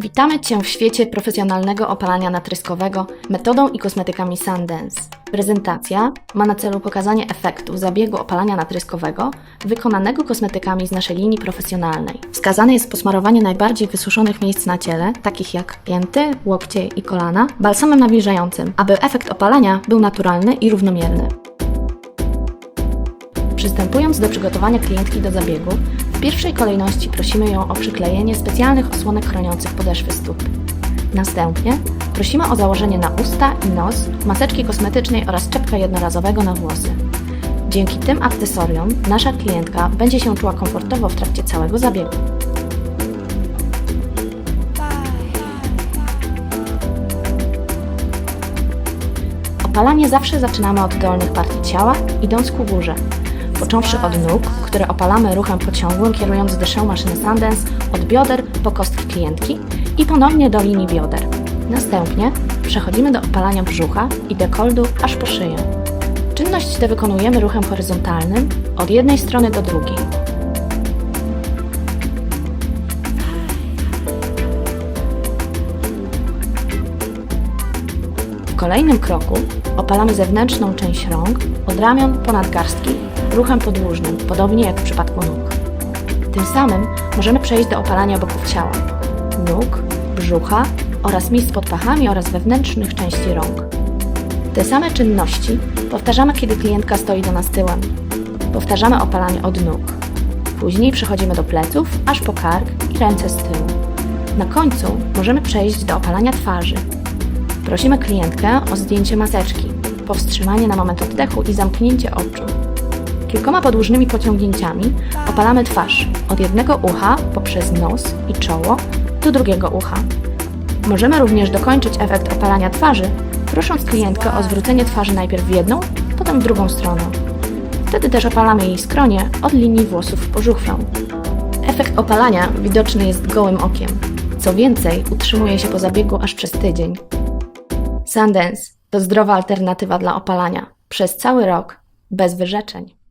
Witamy Cię w świecie profesjonalnego opalania natryskowego metodą i kosmetykami Sundance. Prezentacja ma na celu pokazanie efektu zabiegu opalania natryskowego wykonanego kosmetykami z naszej linii profesjonalnej. Wskazane jest posmarowanie najbardziej wysuszonych miejsc na ciele, takich jak pięty, łokcie i kolana, balsamem nawilżającym, aby efekt opalania był naturalny i równomierny. Przystępując do przygotowania klientki do zabiegu, pierwszej kolejności prosimy ją o przyklejenie specjalnych osłonek chroniących podeszwy stóp. Następnie prosimy o założenie na usta i nos maseczki kosmetycznej oraz czepka jednorazowego na włosy. Dzięki tym akcesoriom nasza klientka będzie się czuła komfortowo w trakcie całego zabiegu. Opalanie zawsze zaczynamy od dolnych partii ciała, idąc ku górze. Począwszy od nóg, które opalamy ruchem pociągłym, kierując dyszę maszyny Sundance od bioder po kostki klientki i ponownie do linii bioder. Następnie przechodzimy do opalania brzucha i dekoldu aż po szyję. Czynność tę wykonujemy ruchem horyzontalnym od jednej strony do drugiej. W kolejnym kroku opalamy zewnętrzną część rąk od ramion po nadgarstki ruchem podłużnym, podobnie jak w przypadku nóg. Tym samym możemy przejść do opalania boków ciała, nóg, brzucha oraz miejsc pod pachami oraz wewnętrznych części rąk. Te same czynności powtarzamy, kiedy klientka stoi do nas tyłem. Powtarzamy opalanie od nóg. Później przechodzimy do pleców, aż po kark i ręce z tyłu. Na końcu możemy przejść do opalania twarzy. Prosimy klientkę o zdjęcie maseczki, powstrzymanie na moment oddechu i zamknięcie oczu. Kilkoma podłużnymi pociągnięciami opalamy twarz od jednego ucha poprzez nos i czoło do drugiego ucha. Możemy również dokończyć efekt opalania twarzy, prosząc klientkę o zwrócenie twarzy najpierw w jedną, potem w drugą stronę. Wtedy też opalamy jej skronie od linii włosów po żuchwę. Efekt opalania widoczny jest gołym okiem. Co więcej, utrzymuje się po zabiegu aż przez tydzień. Sundance to zdrowa alternatywa dla opalania przez cały rok, bez wyrzeczeń.